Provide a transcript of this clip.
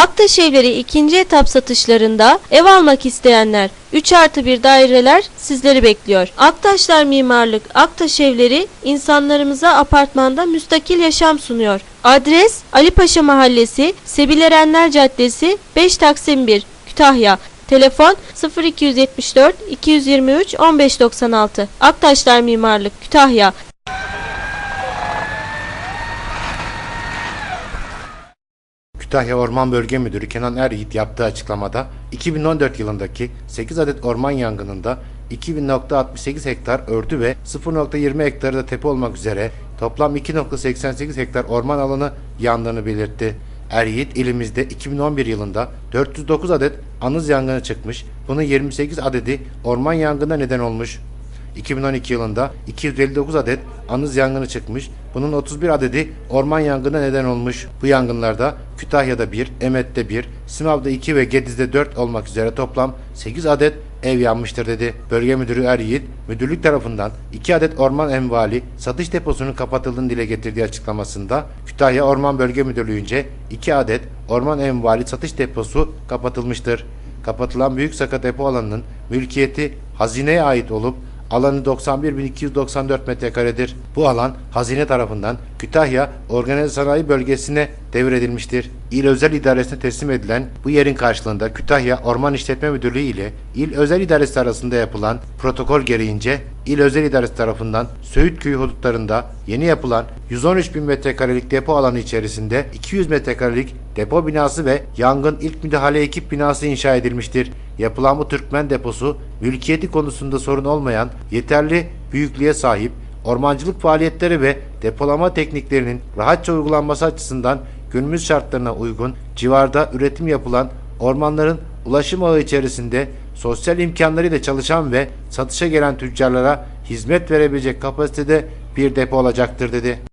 Aktaş Evleri ikinci etap satışlarında ev almak isteyenler 3 artı 1 daireler sizleri bekliyor. Aktaşlar Mimarlık Aktaş Evleri insanlarımıza apartmanda müstakil yaşam sunuyor. Adres Ali Paşa Mahallesi Sebil Erenler Caddesi 5 Taksim 1 Kütahya Telefon 0274 223 1596 Aktaşlar Mimarlık Kütahya Kütahya Orman Bölge Müdürü Kenan Eryiğit yaptığı açıklamada 2014 yılındaki 8 adet orman yangınında 2000.68 hektar örtü ve 0.20 hektarı da tepe olmak üzere toplam 2.88 hektar orman alanı yandığını belirtti. Eryiğit ilimizde 2011 yılında 409 adet anız yangını çıkmış, bunun 28 adedi orman yangına neden olmuş. 2012 yılında 259 adet anız yangını çıkmış. Bunun 31 adedi orman yangına neden olmuş. Bu yangınlarda Kütahya'da 1, Emet'te 1, Simav'da 2 ve Gediz'de 4 olmak üzere toplam 8 adet ev yanmıştır dedi. Bölge Müdürü Er Yiğit, müdürlük tarafından 2 adet orman envali satış deposunun kapatıldığını dile getirdiği açıklamasında Kütahya Orman Bölge Müdürlüğü'nce 2 adet orman envali satış deposu kapatılmıştır. Kapatılan büyük saka depo alanının mülkiyeti hazineye ait olup Alanı 91.294 metrekaredir. Bu alan hazine tarafından Kütahya Organize Sanayi Bölgesi'ne devredilmiştir. İl Özel İdaresi'ne teslim edilen bu yerin karşılığında Kütahya Orman İşletme Müdürlüğü ile İl Özel İdaresi arasında yapılan protokol gereğince İl Özel İdaresi tarafından Söğüt Köyü hudutlarında yeni yapılan 113 bin metrekarelik depo alanı içerisinde 200 metrekarelik depo binası ve yangın ilk müdahale ekip binası inşa edilmiştir. Yapılan bu Türkmen deposu mülkiyeti konusunda sorun olmayan yeterli büyüklüğe sahip ormancılık faaliyetleri ve depolama tekniklerinin rahatça uygulanması açısından günümüz şartlarına uygun civarda üretim yapılan ormanların ulaşım ağı içerisinde sosyal imkanlarıyla çalışan ve satışa gelen tüccarlara hizmet verebilecek kapasitede bir depo olacaktır dedi.